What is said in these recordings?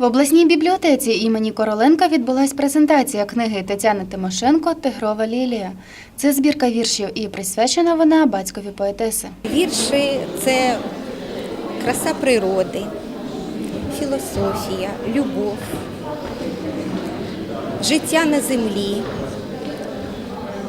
В обласній бібліотеці імені Короленка відбулась презентація книги Тетяни Тимошенко Тигрова лілія. Це збірка віршів і присвячена вона батькові поетеси. Вірші це краса природи, філософія, любов, життя на землі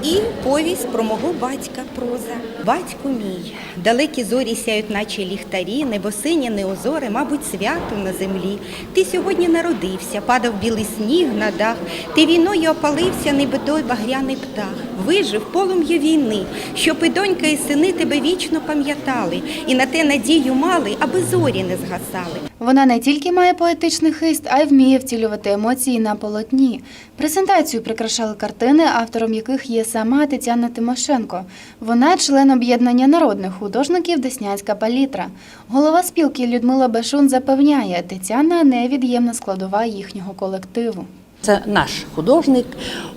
і повість про мого батька проза. Батько мій, далекі зорі сяють, наче ліхтарі, небо синє, неозоре, мабуть, свято на землі. Ти сьогодні народився, падав білий сніг на дах, ти війною опалився, ніби той багряний птах. Вижив полум'я війни, щоб і донька, і сини тебе вічно пам'ятали, і на те надію мали, аби зорі не згасали. Вона не тільки має поетичний хист, а й вміє втілювати емоції на полотні. Презентацію прикрашали картини, автором яких є сама Тетяна Тимошенко. Вона член об'єднання народних художників Деснянська палітра. Голова спілки Людмила Бешун запевняє, Тетяна невід'ємна складова їхнього колективу. Це наш художник.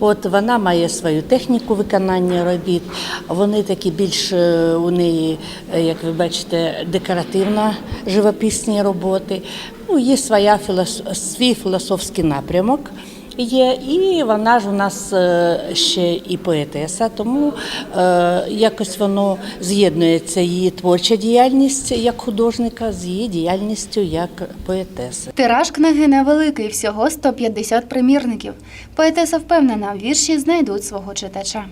От вона має свою техніку виконання робіт. Вони такі більш е, у неї, е, як ви бачите, декоративно живописні роботи. Ну, є своя свій філософський напрямок. Є, і вона ж у нас е, ще і поетеса, тому е, якось воно з'єднується її творча діяльність як художника з її діяльністю як поетеси. Тираж книги невеликий, всього 150 примірників. Поетеса впевнена, вірші знайдуть свого читача.